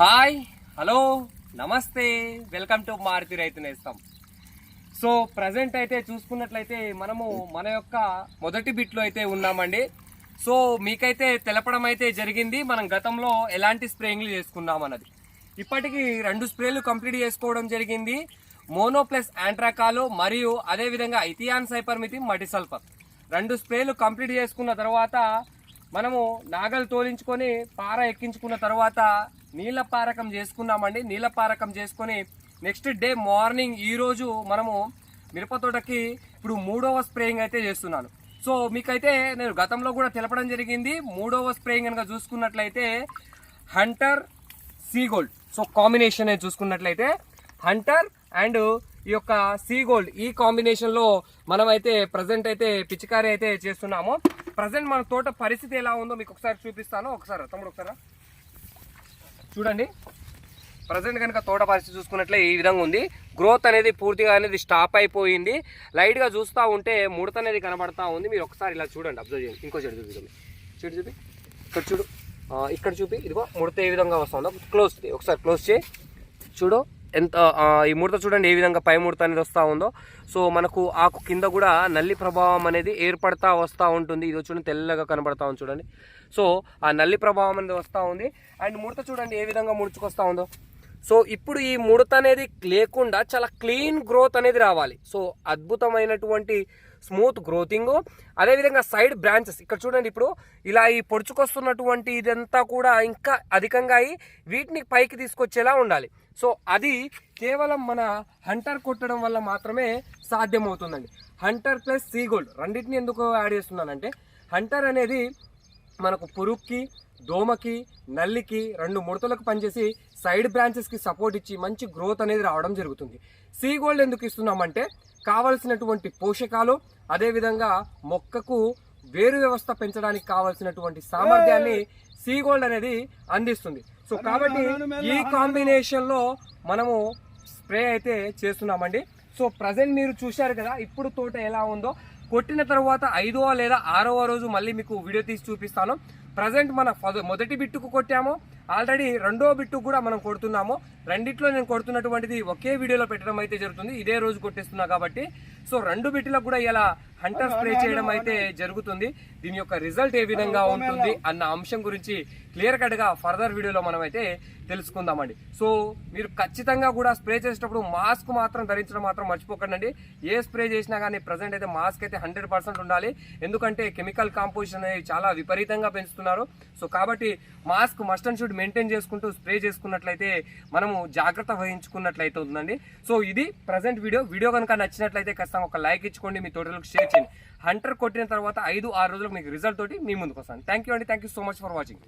Hi hello నమస్తే welcome to Maruti రైతు నేస్తాం. సో ప్రజెంట్ అయితే చూసుకున్నట్లయితే మనము మన యొక్క మొదటి బిట్లో అయితే ఉన్నామండి. సో మీకైతే తెలపడం అయితే జరిగింది మనం గతంలో ఎలాంటి స్ప్రేయింగ్లు చేసుకున్నాం అన్నది. ఇప్పటికి రెండు స్ప్రేలు కంప్లీట్ చేసుకోవడం జరిగింది. మోనో ప్లస్ యాంట్రాకాలు మరియు అదేవిధంగా ఇథియాన్ సైపర్మితి మటిసల్ఫర్ రెండు స్ప్రేలు కంప్లీట్ చేసుకున్న తర్వాత మనము నాగలు తోలించుకొని పార ఎక్కించుకున్న తర్వాత నీళ్ళ పారకం చేసుకున్నామండి నీళ్ళ పారకం చేసుకొని నెక్స్ట్ డే మార్నింగ్ ఈరోజు మనము మిరపతోటకి ఇప్పుడు మూడవ స్ప్రేయింగ్ అయితే చేస్తున్నాను. సో మీకైతే నేను గతంలో కూడా తెలపడం జరిగింది. మూడవ స్ప్రేయింగ్ కనుక చూసుకున్నట్లయితే హంటర్ సీగోల్డ్. సో కాంబినేషన్ అనేది చూసుకున్నట్లయితే హంటర్ అండ్ ఈ యొక్క సీగోల్డ్. ఈ కాంబినేషన్లో మనమైతే అయితే ప్రజెంట్ అయితే పిచికారీ అయితే చేస్తున్నాము. ప్రజెంట్ మన తోట పరిస్థితి ఎలా ఉందో మీకు ఒకసారి చూపిస్తాను. ఒకసారి తమ్ముడు ఒకసారి? చూడండి. ప్రజెంట్ కనుక తోట పరిస్థితి చూసుకున్నట్లే ఈ విధంగా ఉంది. గ్రోత్ అనేది పూర్తిగా అనేది స్టాప్ అయిపోయింది. లైట్గా చూస్తూ ఉంటే ముడత అనేది కనబడతా ఉంది. మీరు ఒకసారి ఇలా చూడండి అబ్జర్వ్ చేయండి. ఇంకో చెడు చూపిస్తుంది చెడు చూపి ఇక్కడ చూడు. ఇక్కడ చూపి. ఇదిగో ముడత ఏ విధంగా వస్తుందో. క్లోజ్ ఒకసారి క్లోజ్ చేయి. చూడు. ఎంత ఈ ముడత చూడండి ఏ విధంగా పై ముడత అనేది వస్తూ ఉందో. సో మనకు ఆకు కింద కూడా నల్లి ప్రభావం అనేది ఏర్పడతా వస్తూ ఉంటుంది. ఇది చూడండి తెల్లగా కనబడతా ఉంది చూడండి. సో ఆ నల్లి ప్రభావం అనేది వస్తూ ఉంది. అండ్ ముడత చూడండి ఏ విధంగా ముడుచుకొస్తూ ఉందో. సో ఇప్పుడు ఈ ముడత అనేది లేకుండా చాలా క్లీన్ గ్రోత్ అనేది రావాలి. సో అద్భుతమైనటువంటి స్మూత్ గ్రోతింగ్. అదేవిధంగా సైడ్ బ్రాంచెస్. ఇక్కడ చూడండి ఇప్పుడు ఇలా ఈ పొడుచుకొస్తున్నటువంటి ఇదంతా కూడా ఇంకా అధికంగా అయి వీటిని పైకి తీసుకొచ్చేలా ఉండాలి. సో అది కేవలం మన హంటర్ కొట్టడం వల్ల మాత్రమే సాధ్యమవుతుందండి. హంటర్ ప్లస్ సీగోల్డ్ రెండింటిని ఎందుకు యాడ్ చేస్తున్నానంటే హంటర్ అనేది మనకు పురుగుకి దోమకి నల్లికి రెండు ముడతలకు పనిచేసి సైడ్ బ్రాంచెస్కి సపోర్ట్ ఇచ్చి మంచి గ్రోత్ అనేది రావడం జరుగుతుంది. సీ గోల్డ్ ఎందుకు ఇస్తున్నామంటే కావలసినటువంటి పోషకాలు అదేవిధంగా మొక్కకు వేరు వ్యవస్థ పెంచడానికి కావలసినటువంటి సామర్థ్యాన్ని సీ గోల్డ్ అనేది అందిస్తుంది. సో కాబట్టి ఈ కాంబినేషన్లో మనము స్ప్రే అయితే చేస్తున్నామండి. సో ప్రజెంట్ మీరు చూశారు కదా ఇప్పుడు తోట ఎలా ఉందో. కొట్టిన తర్వాత ఐదవ లేదా ఆరవ రోజు మళ్ళీ మీకు వీడియో తీసి చూపిస్తాను. ప్రజెంట్ మన మొదటి బిట్టుకు కొట్టాము. ఆల్రెడీ రెండో బిట్టుకు కూడా మనం కొడుతున్నాము. రెండిట్లో నేను కొడుతున్నటువంటిది ఒకే వీడియోలో పెట్టడం అయితే జరుగుతుంది. ఇదే రోజు కొట్టేస్తున్నా కాబట్టి. సో రెండు బిట్టులకు కూడా ఇలా హంటర్ స్ప్రే చేయడం అయితే జరుగుతుంది. దీని యొక్క రిజల్ట్ ఏ విధంగా ఉంటుంది అన్న అంశం గురించి క్లియర్ కట్గా ఫర్దర్ వీడియోలో మనం అయితే తెలుసుకుందామండి. సో మీరు ఖచ్చితంగా కూడా స్ప్రే చేసేటప్పుడు మాస్క్ మాత్రం ధరించడం మాత్రం మర్చిపోకండి ఏ స్ప్రే చేసినా కానీ ప్రజెంట్ అయితే మాస్క్ అయితే హండ్రెడ్ పర్సెంట్ ఉండాలి. ఎందుకంటే కెమికల్ కాంపోజిషన్ అనేది చాలా విపరీతంగా పెంచుతున్నారు. సో కాబట్టి mask must and should maintain చేసుకుంటూ స్ప్రే చేసుకున్నట్లయితే మనము జాగ్రత్త వహించుకున్నట్లయితే ఉందండి. సో ఇది ప్రజెంట్ వీడియో వీడియో కనుక నచ్చినట్లయితే ఖచ్చితంగా ఒక లైక్ ఇచ్చుకోండి మీ తోటలకు షేర్ చేయండి. హంటర్ కొట్టిన తర్వాత ఐదు ఆరు రోజులకు మీకు రిజల్ట్ తోటి మీ ముందుకు వస్తాను. థ్యాంక్ యూ అండి. Thank you so much for watching